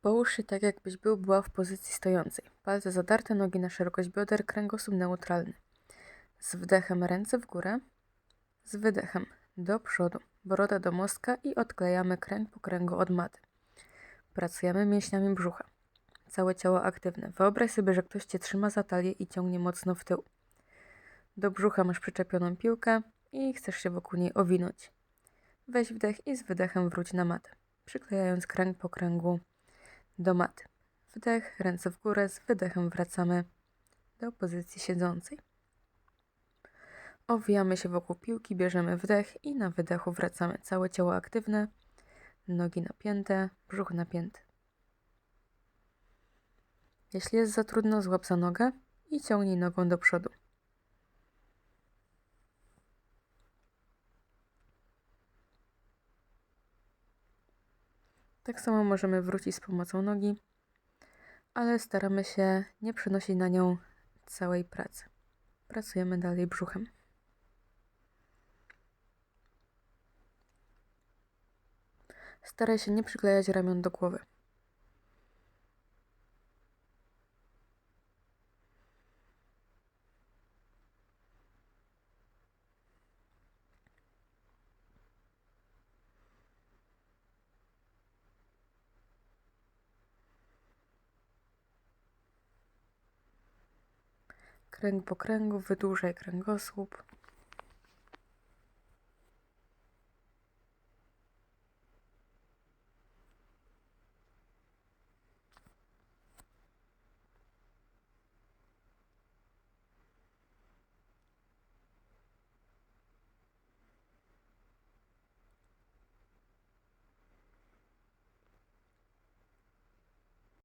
Połóż się tak, jakbyś był była w pozycji stojącej. Palce zadarte, nogi na szerokość bioder, kręgosłup neutralny. Z wdechem ręce w górę, z wydechem do przodu, broda do mostka i odklejamy kręg po kręgu od maty. Pracujemy mięśniami brzucha. Całe ciało aktywne. Wyobraź sobie, że ktoś cię trzyma za talię i ciągnie mocno w tył. Do brzucha masz przyczepioną piłkę i chcesz się wokół niej owinąć. Weź wdech i z wydechem wróć na matę, przyklejając kręg po kręgu do maty. Wdech, ręce w górę, z wydechem wracamy do pozycji siedzącej. Owijamy się wokół piłki, bierzemy wdech i na wydechu wracamy. Całe ciało aktywne, nogi napięte, brzuch napięty. Jeśli jest za trudno, złap za nogę i ciągnij nogą do przodu. Tak samo możemy wrócić z pomocą nogi, ale staramy się nie przenosić na nią całej pracy. Pracujemy dalej brzuchem. Staraj się nie przyklejać ramion do głowy. Kręg po kręgu, wydłużaj kręgosłup.